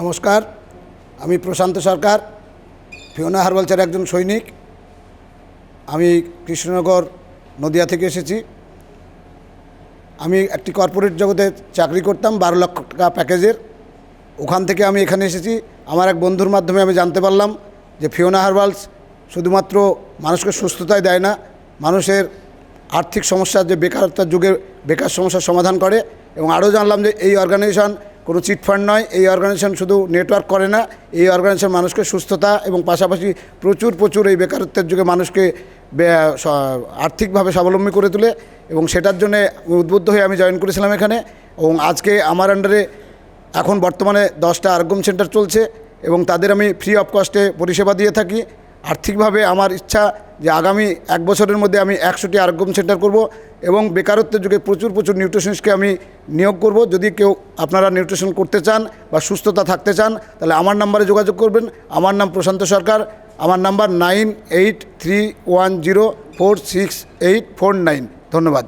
নমস্কার, আমি প্রশান্ত সরকার, ফিওনা হারবালচার একজন সৈনিক। আমি কৃষ্ণনগর, নদিয়া থেকে এসেছি। আমি একটি কর্পোরেট জগতে চাকরি করতাম, বারো লক্ষ টাকা প্যাকেজের। ওখান থেকে আমি এখানে এসেছি। আমার এক বন্ধুর মাধ্যমে আমি জানতে পারলাম যে ফিওনা হারবালস শুধুমাত্র মানুষকে সুস্থতায় দেয় না, মানুষের আর্থিক সমস্যার যে বেকারত্বের যুগে বেকার সমস্যার সমাধান করে। এবং আরও জানলাম যে এই অর্গানাইজেশন কোনো চিটফান্ড নয়, এই অর্গানাইজেশন শুধু নেটওয়ার্ক করে না, এই অর্গানাইজেশন মানুষকে সুস্থতা এবং পাশাপাশি প্রচুর প্রচুর এই বেকারত্বের যুগে মানুষকে আর্থিকভাবে স্বাবলম্বী করে তোলে এবং সেটার জন্য উদ্বুদ্ধ হয়ে আমি জয়েন করেছিলাম এখানে এবং আজকে আমার আন্ডারে এখন বর্তমানে দশটা আরোগ্যম সেন্টার চলছে এবং তাদের আমি ফ্রি অফ কস্টে পরিষেবা দিয়ে থাকি। আর্থিকভাবে আমার ইচ্ছা যে আগামী এক বছরের মধ্যে আমি একশোটি আরোগ্যম সেন্টার করব এবং বেকারত্বের যুগে প্রচুর প্রচুর নিউট্রিশনসকে আমি নিয়োগ করব। যদি কেউ আপনারা নিউট্রিশন করতে চান বা সুস্থতা থাকতে চান, তাহলে আমার নাম্বারে যোগাযোগ করবেন। আমার নাম প্রশান্ত সরকার। আমার number nine eight three one zero four six eight four nine. ধন্যবাদ।